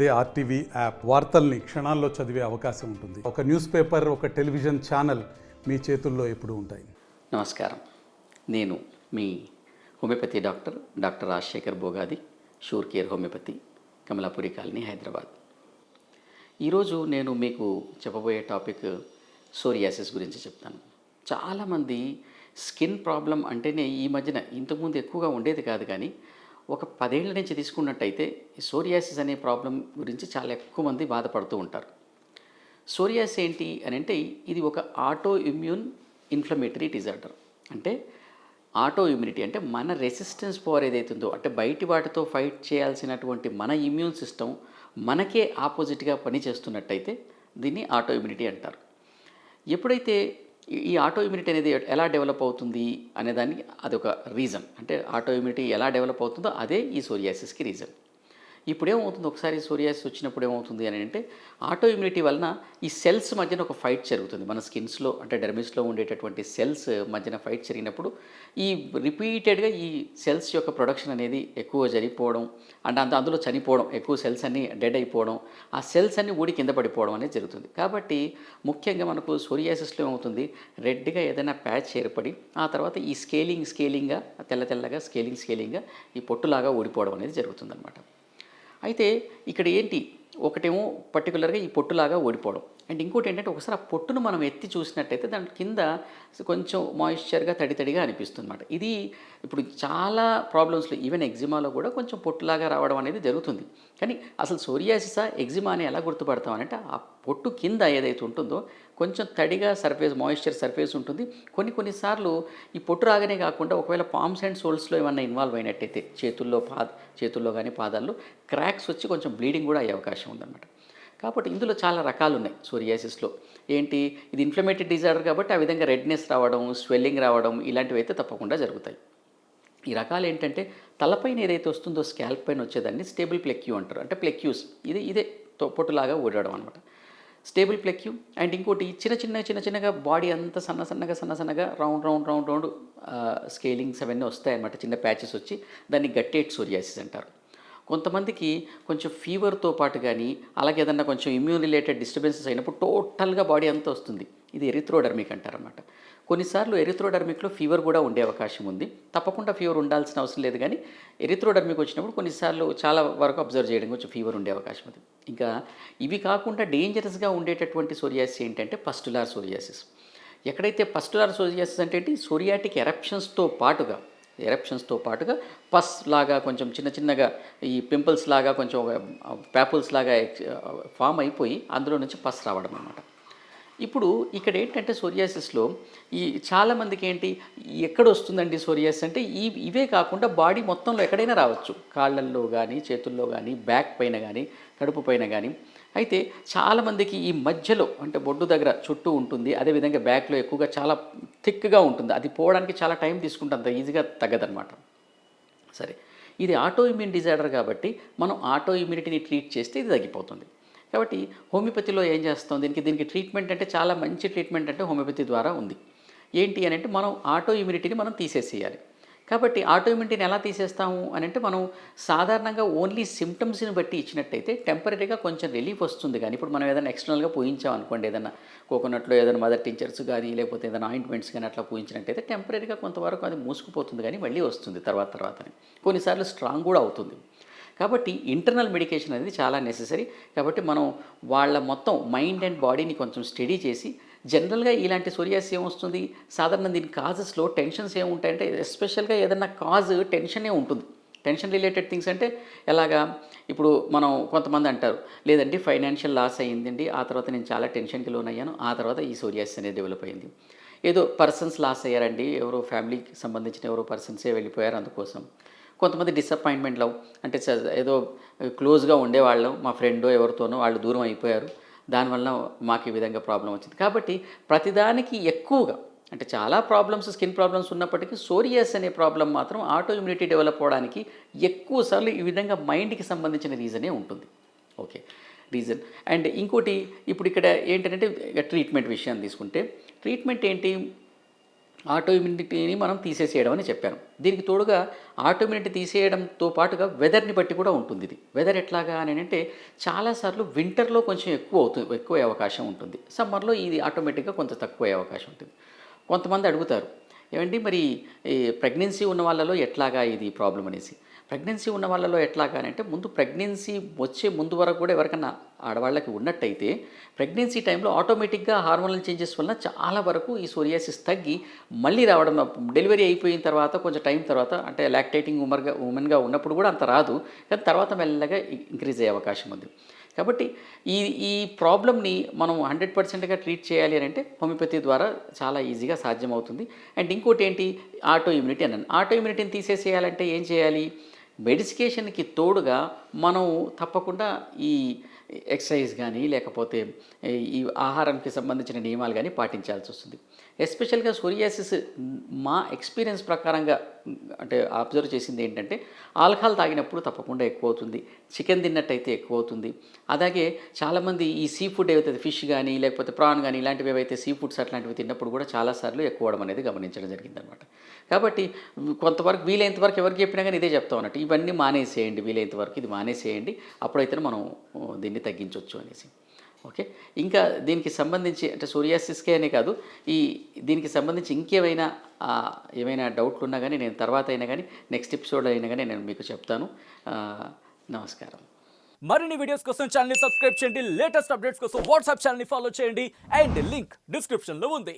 అదే RTV app వార్తల్ని క్షణాల్లో చదివే అవకాశం ఉంటుంది. ఒక న్యూస్ పేపర్ ఒక టెలివిజన్ ఛానల్ మీ చేతుల్లో ఎప్పుడు ఉంటాయి. నమస్కారం. నేను మీ homeopathy doctor doctor Rajasekhar Bogadi sure care homeopathy Kamalapuri colony Hyderabad. ఈరోజు నేను మీకు చెప్పబోయే టాపిక్ సోరియాసిస్ గురించి చెప్తాను. చాలామంది స్కిన్ ప్రాబ్లం అంటేనే ఈ మధ్యన ఇంతకుముందు ఎక్కువగా ఉండేది కాదు కానీ ఒక పదేళ్ళ నుంచి తీసుకున్నట్టయితే ఈ సోరియాసిస్ అనే ప్రాబ్లం గురించి చాలా ఎక్కువ మంది బాధపడుతూ ఉంటారు. సోరియాస్ ఏంటి అని అంటే ఇది ఒక ఆటో ఇమ్యూన్ ఇన్ఫ్లమేటరీ డిజార్డర్ అంటే ఆటో ఇమ్యూనిటీ అంటే మన రెసిస్టెన్స్ పవర్ ఏదైతుందో అంటే బయటి వాటితో ఫైట్ చేయాల్సినటువంటి మన ఇమ్యూన్ సిస్టమ్ మనకే ఆపోజిట్గా పనిచేస్తున్నట్టయితే దీన్ని ఆటో ఇమ్యూనిటీ అంటారు. ఎప్పుడైతే ఈ- ఆటో ఇమ్యూనిటీ అనేది ఎలా డెవలప్ అవుతుంది అనేదానికి అదొక రీజన్. అంటే ఆటో ఇమ్యూనిటీ ఎలా డెవలప్ అవుతుందో అదే ఈ సోరియాసిస్కి రీజన్. ఇప్పుడు ఏమవుతుంది ఒకసారి సోరియాసిస్ వచ్చినప్పుడు ఏమవుతుంది అని అంటే ఆటో ఇమ్యూనిటీ వలన ఈ సెల్స్ మధ్యన ఒక ఫైట్ జరుగుతుంది. మన స్కిన్స్లో అంటే డెర్మిస్లో ఉండేటటువంటి సెల్స్ మధ్యన ఫైట్ జరిగినప్పుడు ఈ రిపీటెడ్గా ఈ సెల్స్ యొక్క ప్రొడక్షన్ అనేది ఎక్కువ జరిగిపోవడం అండ్ అంత అందులో చనిపోవడం ఎక్కువ సెల్స్ అన్ని డెడ్ అయిపోవడం ఆ సెల్స్ అన్ని ఊడి కింద పడిపోవడం అనేది జరుగుతుంది. కాబట్టి ముఖ్యంగా మనకు సోరియాసిస్లో ఏమవుతుంది? రెడ్గా ఏదైనా ప్యాచ్ ఏర్పడి ఆ తర్వాత ఈ స్కేలింగ్ స్కేలింగ్గా తెల్ల తెల్లగా స్కేలింగ్ స్కేలింగ్గా ఈ పొట్టులాగా ఊడిపోవడం అనేది జరుగుతుందన్నమాట. అయితే ఇక్కడ ఏంటి? ఒకటేమో పర్టికులర్గా ఈ పొట్టులాగా ఓడిపోవడం. అండ్ ఇంకోటి ఏంటంటే ఒకసారి ఆ పొట్టును మనం ఎత్తి చూసినట్టయితే దాని కింద కొంచెం మాయిశ్చర్గా తడి తడిగా అనిపిస్తుంది అనమాట ఇది ఇప్పుడు చాలా ప్రాబ్లమ్స్లో ఈవెన్ ఎగ్జిమాలో కూడా కొంచెం పొట్టులాగా రావడం అనేది జరుగుతుంది. కానీ అసలు సోరియాసిసా ఎగ్జిమా అని ఎలా గుర్తుపడతాం అంటే ఆ పొట్టు కింద ఏదైతే ఉంటుందో కొంచెం తడిగా సర్ఫేస్ మాయిశ్చర్ సర్ఫేస్ ఉంటుంది. కొన్ని కొన్నిసార్లు ఈ పొట్టు రాగానే కాకుండా ఒకవేళ పామ్స్ అండ్ సోల్స్లో ఏమైనా ఇన్వాల్వ్ అయినట్టయితే చేతుల్లో పా చేతుల్లో కానీ పాదాల్లో క్రాక్స్ వచ్చి కొంచెం బ్లీడింగ్ కూడా అయ్యే అవకాశం ఉందన్నమాట. కాబట్టి ఇందులో చాలా రకాలు ఉన్నాయి సోరియాసిస్లో ఏంటి? ఇది ఇన్ఫ్లమేటెడ్ డిజార్డర్ కాబట్టి ఆ విధంగా రెడ్నెస్ రావడం స్వెల్లింగ్ రావడం ఇలాంటివి అయితే తప్పకుండా జరుగుతాయి. ఈ రకాలు ఏంటంటే తలపైన ఏదైతే వస్తుందో స్కాల్ప్ పైన వచ్చేదాన్ని స్టేబుల్ ప్లెక్యూ అంటారు. అంటే ప్లెక్యూస్ ఇది ఇదే తో- పొట్టులాగా ఊడడం అనమాట స్టేబుల్ ప్లెక్యూ అండ్ ఇంకోటి చిన్న చిన్న చిన్న చిన్నగా బాడీ అంతా సన్న సన్నగా సన్న సన్నగా round round round round scalings అవన్నీ వస్తాయన్నమాట. చిన్న ప్యాచెస్ వచ్చి దాన్ని గట్టేట్ సోరియాసిస్ అంటారు. కొంతమందికి కొంచెం ఫీవర్తో పాటు కానీ అలాగే ఏదన్నా కొంచెం ఇమ్యూన్ రిలేటెడ్ డిస్టర్బెన్సెస్ అయినప్పుడు టోటల్గా బాడీ అంతా వస్తుంది. ఇది ఎరిథ్రోడర్మిక్ అంటారన్నమాట. కొన్నిసార్లు ఎరిథ్రోడర్మిక్లో ఫీవర్ కూడా ఉండే అవకాశం ఉంది. తప్పకుండా ఫీవర్ ఉండాల్సిన అవసరం లేదు కానీ ఎరిథ్రోడర్మిక్ వచ్చినప్పుడు కొన్నిసార్లు చాలా వరకు అబ్జర్వ్ చేయడం కొంచెం ఫీవర్ ఉండే అవకాశం ఉంది ఇంకా ఇవి కాకుండా డేంజరస్గా ఉండేటటువంటి సోరియాసిస్ ఏంటంటే పస్టులార్ సోరియాసిస్. ఎక్కడైతే పస్టులార్ సోరియాసిస్ అంటే ఏంటి? సోరియాటిక్ ఎరప్షన్స్తో పాటుగా ఎరప్షన్స్తో పాటుగా పస్ లాగా కొంచెం చిన్న చిన్నగా ఈ పింపుల్స్ లాగా కొంచెం ప్యాపుల్స్ లాగా ఫామ్ అయిపోయి అందులో నుంచి పస్ రావడం అన్నమాట ఇప్పుడు ఇక్కడ ఏంటంటే సోరియాసిస్లో ఈ చాలామందికి ఏంటి ఎక్కడ వస్తుందండి సోరియాసిస్ అంటే ఈ ఇవే కాకుండా బాడీ మొత్తంలో ఎక్కడైనా రావచ్చు. కాళ్ళల్లో కానీ చేతుల్లో కానీ బ్యాక్ పైన కానీ కడుపు పైన కానీ అయితే చాలామందికి ఈ మధ్యలో అంటే బొడ్డు దగ్గర చుట్టూ ఉంటుంది. అదేవిధంగా బ్యాక్లో ఎక్కువగా చాలా థిక్గా ఉంటుంది. అది పోవడానికి చాలా టైం తీసుకుంటే అంత ఈజీగా తగ్గదనమాట సరే. ఇది ఆటో ఇమ్యూన్ డిజార్డర్ కాబట్టి మనం ఆటో ఇమ్యూనిటీని ట్రీట్ చేస్తే ఇది తగ్గిపోతుంది. కాబట్టి హోమియోపతిలో ఏం చేస్తాం? దీనికి దీనికి ట్రీట్మెంట్ అంటే చాలా మంచి ట్రీట్మెంట్ అంటే హోమియోపతి ద్వారా ఉంది. ఏంటి అని అంటే మనం ఆటో ఇమ్యూనిటీని మనం తీసేసేయాలి. కాబట్టి ఆటో ఇమ్యూనిటీని ఎలా తీసేస్తాము అని అంటే మనం సాధారణంగా ఓన్లీ సిమ్టమ్స్ని బట్టి ఇచ్చినట్టయితే టెంపరీగా కొంచెం రిలీఫ్ వస్తుంది కానీ ఇప్పుడు మనం ఏదైనా ఎక్స్టర్నల్గా పూయించాం అనుకోండి ఏదైనా కోకోనట్లో ఏదైనా మదర్ టీచర్స్ కానీ లేకపోతే ఏదైనా ఆయింట్మెంట్స్ కానీ అట్లా పూయించినట్టయితే టెంపరీగా కొంతవరకు అది మూసుకుపోతుంది కానీ మళ్ళీ వస్తుంది తర్వాత తర్వాతనే. కొన్నిసార్లు స్ట్రాంగ్ కూడా అవుతుంది. కాబట్టి ఇంటర్నల్ మెడికేషన్ అనేది చాలా నెససరీ కాబట్టి మనం వాళ్ళ మొత్తం మైండ్ అండ్ బాడీని కొంచెం స్టడీ చేసి జనరల్గా ఇలాంటి సోరియాస్ ఏమొస్తుంది సాధారణ దీని కాజెస్లో టెన్షన్స్ ఏముంటాయంటే ఎస్పెషల్గా ఏదన్నా కాజ్ టెన్షనే ఉంటుంది. టెన్షన్ రిలేటెడ్ థింగ్స్ అంటే ఎలాగా? ఇప్పుడు మనం కొంతమంది అంటారు లేదండి ఫైనాన్షియల్ లాస్ అయ్యిందండి ఆ తర్వాత నేను చాలా టెన్షన్కి లోన్ అయ్యాను ఆ తర్వాత ఈ సోరియాస్ అనేది డెవలప్ అయింది ఏదో పర్సన్స్ లాస్ అయ్యారండి ఎవరో ఫ్యామిలీకి సంబంధించిన ఎవరో పర్సన్సే వెళ్ళిపోయారు అందుకోసం. కొంతమంది డిసప్పాయింట్మెంట్ లవ్ అంటే ఏదో క్లోజ్గా ఉండేవాళ్ళం మా ఫ్రెండో ఎవరితోనో వాళ్ళు దూరం అయిపోయారు. దానివల్ల మాకు ఈ విధంగా ప్రాబ్లం వచ్చింది. కాబట్టి ప్రతిదానికి ఎక్కువగా అంటే చాలా ప్రాబ్లమ్స్ స్కిన్ ప్రాబ్లమ్స్ ఉన్నప్పటికీ సోరియాస్ అనే ప్రాబ్లం మాత్రం ఆటో ఇమ్యూనిటీ డెవలప్ అవ్వడానికి ఎక్కువ సార్లు ఈ విధంగా మైండ్కి సంబంధించిన రీజనే ఉంటుంది. ఓకే రీజన్ అండ్ ఇంకోటి ఇప్పుడు ఇక్కడ ఏంటంటే ట్రీట్మెంట్ విషయాన్ని తీసుకుంటే ట్రీట్మెంట్ ఏంటి? ఆటో ఇమ్యూనిటీని మనం తీసేసేయడం అని చెప్పాను. దీనికి తోడుగా ఆటో ఇమ్యూనిటీ తీసేయడంతో పాటుగా వెదర్ని బట్టి కూడా ఉంటుంది ఇది. వెదర్ ఎట్లాగా అని అంటే చాలాసార్లు వింటర్లో కొంచెం ఎక్కువ అవుతుంది ఎక్కువ అవకాశం ఉంటుంది. సమ్మర్లో ఇది ఆటోమేటిక్గా కొంత తక్కువ అవకాశం ఉంటుంది. కొంతమంది అడుగుతారు ఏమండి మరి ఈ ప్రెగ్నెన్సీ ఉన్న వాళ్ళలో ఎట్లాగా ఇది ప్రాబ్లం అనేసి? ప్రెగ్నెన్సీ ఉన్న వాళ్ళలో ఎట్లాగా అని అంటే ముందు ప్రెగ్నెన్సీ వచ్చే ముందు వరకు కూడా ఎవరికన్నా ఆడవాళ్ళకి ఉన్నట్టయితే ప్రెగ్నెన్సీ టైంలో ఆటోమేటిక్గా హార్మోనల్ చేంజెస్ వలన చాలా వరకు ఈ సోరియాసిస్ తగ్గి మళ్ళీ రావడం డెలివరీ అయిపోయిన తర్వాత కొంచెం టైం తర్వాత అంటే లాక్టేటింగ్ ఉమర్గా ఉమెన్గా ఉన్నప్పుడు కూడా అంత రాదు. కానీ తర్వాత మెల్లగా ఇంక్రీజ్ అయ్యే అవకాశం ఉంది. కాబట్టి ఈ ఈ ప్రాబ్లమ్ని మనం హండ్రెడ్ పర్సెంట్గా ట్రీట్ చేయాలి అని అంటే హోమియోపతి ద్వారా చాలా ఈజీగా సాధ్యమవుతుంది. అండ్ ఇంకోటి ఏంటి? ఆటో ఇమ్యూనిటీ అన్నాను ఆటో ఇమ్యూనిటీని తీసేసేయాలంటే ఏం చేయాలి? మెడిసికేషన్కి తోడుగా మనం తప్పకుండా ఈ ఎక్సర్సైజ్ కానీ లేకపోతే ఈ ఆహారంకి సంబంధించిన నియమాలు కానీ పాటించాల్సి వస్తుంది. ఎస్పెషల్గా సోరియాసిస్ మా ఎక్స్పీరియన్స్ ప్రకారంగా అంటే అబ్జర్వ్ చేసింది ఏంటంటే ఆల్కహాల్ తాగినప్పుడు తప్పకుండా ఎక్కువ అవుతుంది చికెన్ తిన్నట్టయితే ఎక్కువ అవుతుంది అలాగే చాలామంది ఈ సీ ఫుడ్ ఏవైతే ఫిష్ కానీ లేకపోతే ప్రాన్ కానీ ఇలాంటివి ఏవైతే సీ ఫుడ్స్ అట్లాంటివి తిన్నప్పుడు కూడా చాలాసార్లు ఎక్కువ అవడం అనేది గమనించడం జరిగిందనమాట కాబట్టి కొంతవరకు వీలైనంత వరకు ఎవరికి చెప్పినా కానీ ఇదే చెప్తాం అన్నట్టు ఇవన్నీ మానేసేయండి వీలైనంత వరకు ఇది మానేసేయండి అప్పుడైతే మనం దీన్ని తగ్గించవచ్చు అనేసి. ఓకే? ఇంకా దీనికి సంబంధించి అంటే సోరియాసిస్కే అనే కాదు ఈ దీనికి సంబంధించి ఇంకేమైనా ఏమైనా డౌట్లు ఉన్నా కానీ నేను తర్వాత అయినా కానీ నెక్స్ట్ ఎపిసోడ్ అయినా కానీ నేను మీకు చెప్తాను. నమస్కారం. మరిన్ని వీడియోస్ కోసం ఛానల్ సబ్స్క్రైబ్ చేయండి. లేటెస్ట్ అప్డేట్స్ కోసం వాట్సాప్ ఛానల్ని ఫాలో చేయండి. అండ్ లింక్ డిస్క్రిప్షన్లో ఉంది.